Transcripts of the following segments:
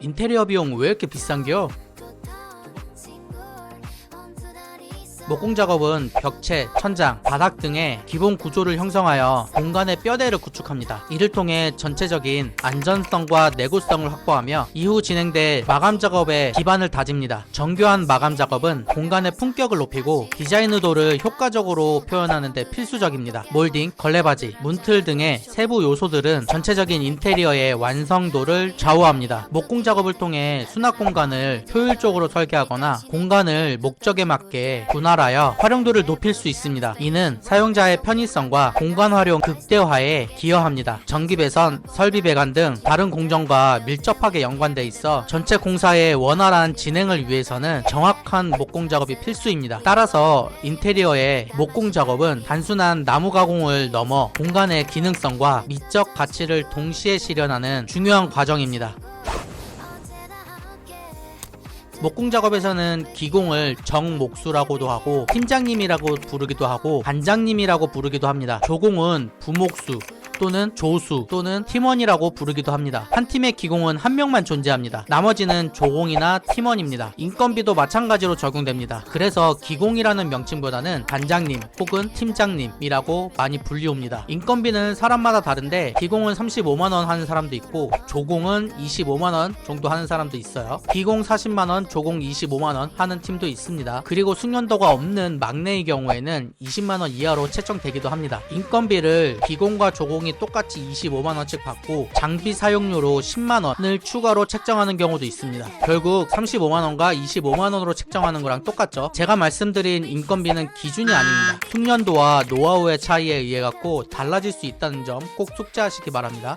인테리어 비용 왜 이렇게 비싼겨? 목공 작업은 벽체, 천장, 바닥 등의 기본 구조를 형성하여 공간의 뼈대를 구축합니다. 이를 통해 전체적인 안전성과 내구성을 확보하며 이후 진행될 마감 작업의 기반을 다집니다. 정교한 마감 작업은 공간의 품격을 높이고 디자인 의도를 효과적으로 표현하는 데 필수적입니다. 몰딩, 걸레바지, 문틀 등의 세부 요소들은 전체적인 인테리어의 완성도를 좌우합니다. 목공 작업을 통해 수납 공간을 효율적으로 설계하거나 공간을 목적에 맞게 분할 하여 활용도를 높일 수 있습니다. 이는 사용자의 편의성과 공간 활용 극대화에 기여합니다. 전기 배선, 설비 배관 등 다른 공정과 밀접하게 연관돼 있어 전체 공사의 원활한 진행을 위해서는 정확한 목공 작업이 필수입니다. 따라서 인테리어의 목공 작업은 단순한 나무 가공을 넘어 공간의 기능성과 미적 가치를 동시에 실현하는 중요한 과정입니다. 목공 작업에서는 기공을 정목수라고도 하고 팀장님이라고 부르기도 하고 반장님이라고 부르기도 합니다. 조공은 부목수 또는 조수 또는 팀원이라고 부르기도 합니다. 한 팀의 기공은 한 명만 존재합니다. 나머지는 조공이나 팀원입니다. 인건비도 마찬가지로 적용됩니다. 그래서 기공이라는 명칭보다는 반장님 혹은 팀장님이라고 많이 불리웁니다. 인건비는 사람마다 다른데 기공은 35만원 하는 사람도 있고 조공은 25만원 정도 하는 사람도 있어요. 기공 40만원, 조공 25만원 하는 팀도 있습니다. 그리고 숙련도가 없는 막내의 경우에는 20만원 이하로 채정되기도 합니다. 인건비를 기공과 조공이 똑같이 25만원씩 받고 장비 사용료로 10만원을 추가로 책정하는 경우도 있습니다. 결국 35만원과 25만원으로 책정하는 거랑 똑같죠. 제가 말씀드린 인건비는 기준이 아닙니다. 숙련도와 노하우의 차이에 의해 갖고 달라질 수 있다는 점 꼭 숙지하시기 바랍니다.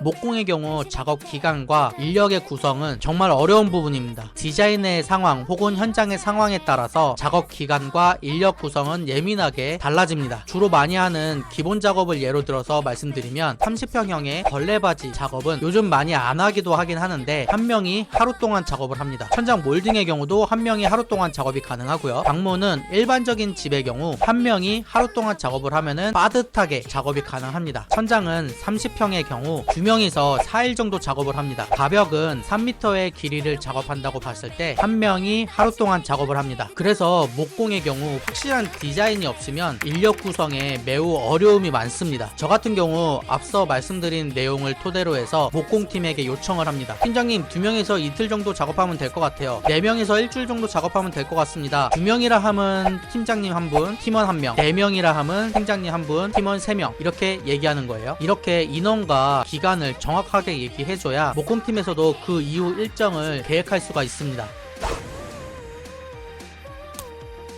목공의 경우 작업 기간과 인력의 구성은 정말 어려운 부분입니다. 디자인의 상황 혹은 현장의 상황에 따라서 작업 기간과 인력 구성은 예민하게 달라집니다. 주로 많이 하는 기본 작업을 예로 들어서 말씀드리면 30평형의 걸레바지 작업은 요즘 많이 안 하기도 하긴 하는데 한 명이 하루 동안 작업을 합니다. 천장 몰딩의 경우도 한 명이 하루 동안 작업이 가능하고요. 방문은 일반적인 집의 경우 한 명이 하루 동안 작업을 하면은 빠듯하게 작업이 가능합니다. 천장은 30평의 경우 두 명이서 4일 정도 작업을 합니다. 가벽은 3m의 길이를 작업한다고 봤을 때 한 명이 하루 동안 작업을 합니다. 그래서 목공의 경우 확실한 디자인이 없으면 인력 구성에 매우 어려움이 많습니다. 저 같은 경우 앞서 말씀드린 내용을 토대로 해서 목공팀에게 요청을 합니다. 팀장님 두 명에서 이틀 정도 작업하면 될 것 같아요. 네 명에서 일주일 정도 작업하면 될 것 같습니다. 두 명이라 하면 팀장님 한 분, 팀원 한 명, 네 명이라 하면 팀장님 한 분, 팀원 세 명 이렇게 얘기하는 거예요. 이렇게 인원과 기간을 정확하게 얘기해줘야 목공팀에서도 그 이후 일정을 계획할 수가 있습니다.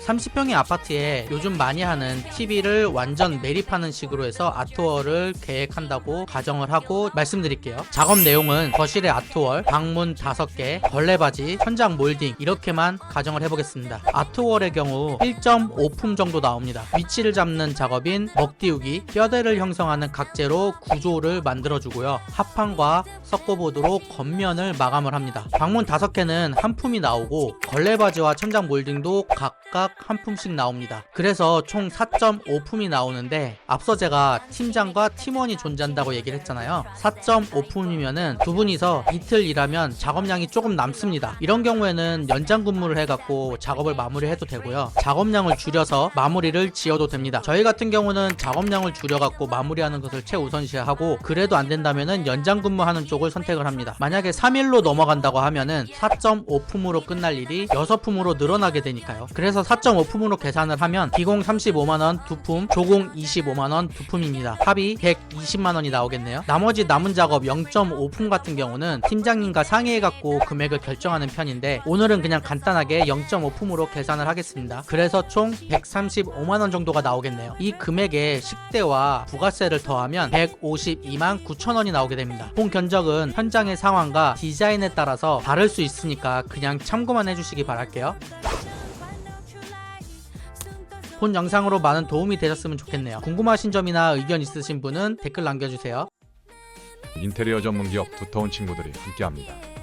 30평의 아파트에 요즘 많이 하는 TV를 완전 매립하는 식으로 해서 아트월을 계획한다고 가정을 하고 말씀드릴게요. 작업 내용은 거실의 아트월, 방문 5개, 걸레바지, 천장 몰딩 이렇게만 가정을 해보겠습니다. 아트월의 경우 1.5품 정도 나옵니다. 위치를 잡는 작업인 먹띄우기, 뼈대를 형성하는 각재로 구조를 만들어주고요. 합판과 섞어보드로 겉면을 마감을 합니다. 방문 5개는 한 품이 나오고 걸레바지와 천장 몰딩도 각각 한 품씩 나옵니다. 그래서 총 4.5품이 나오는데 앞서 제가 팀장과 팀원이 존재한다고 얘기를 했잖아요. 4.5품이면은 두 분이서 이틀 일하면 작업량이 조금 남습니다. 이런 경우에는 연장 근무를 해갖고 작업을 마무리해도 되고요. 작업량을 줄여서 마무리를 지어도 됩니다. 저희 같은 경우는 작업량을 줄여갖고 마무리하는 것을 최우선시하고 그래도 안 된다면은 연장 근무하는 쪽을 선택을 합니다. 만약에 3일로 넘어간다고 하면은 4.5품으로 끝날 일이 6품으로 늘어나게 되니까요. 그래서 4.5 품으로 계산을 하면 기공 35만원 두 품, 조공 25만원 두 품입니다. 합이 120만원이 나오겠네요. 나머지 남은 작업 0.5품 같은 경우는 팀장님과 상의해갖고 금액을 결정하는 편인데 오늘은 그냥 간단하게 0.5품으로 계산을 하겠습니다. 그래서 총 135만원 정도가 나오겠네요. 이 금액에 식대와 부가세를 더하면 152만 9천원이 나오게 됩니다. 본 견적은 현장의 상황과 디자인에 따라서 다를 수 있으니까 그냥 참고만 해주시기 바랄게요. 본 영상으로 많은 도움이 되셨으면 좋겠네요. 궁금하신 점이나 의견 있으신 분은 댓글 남겨주세요. 인테리어 전문 기업 두터운 친구들이 함께합니다.